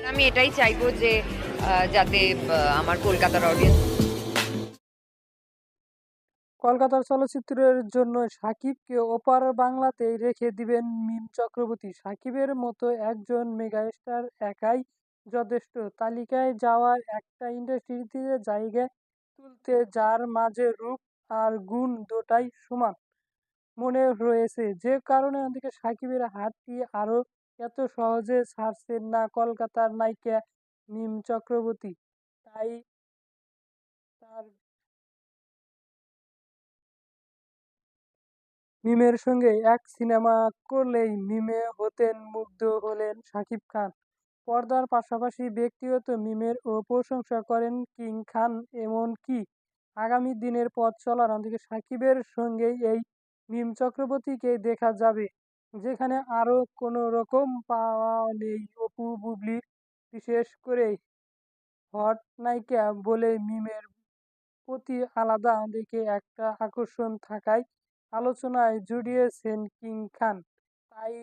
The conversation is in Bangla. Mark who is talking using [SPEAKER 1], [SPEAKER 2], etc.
[SPEAKER 1] আমি এটাই চাইব যে যাতে আমার কলকাতার অডিয়েন্স
[SPEAKER 2] কলকাতার চলচ্চিত্রের জন্য সাকিবকে ওপার বাংলাতেই রেখে দিবেন মিম চক্রবর্তী। সাকিবের মতো একজন মেগাস্টার একাই যথেষ্ট। তালিকায় যাওয়া একটা ইন্ডাস্ট্রিতে জায়গা তুলতে যার মাঝে রূপ আর গুণ দুটাই সমান মনে রয়েছে। যে কারণে ওদিকে সাকিবের হাতটি আরও এত সহজে ছাড়ছেন না কলকাতার নায়িকা মিম চক্রবর্তী। তাই তার মিমের সঙ্গে এক সিনেমা করলেই মিমে হতেন মুগ্ধ হলেন শাকিব খান। পর্দার পাশাপাশি ব্যক্তিগত মিমের ও প্রশংসা করেন কিং খান, এমনকি আগামী দিনের পথ চলার দিকে সাকিবের সঙ্গেই এই মিম চক্রবর্তীকে দেখা যাবে। যেখানে আরও কোনো রকম পাওয়া নেই অপু বুবলির বিশেষ করে হট নায়িকা বলে মিমের প্রতি আলাদা দেখে একটা আকর্ষণ থাকায় আলোচনায় জড়িয়েছেন কিং খান। তাই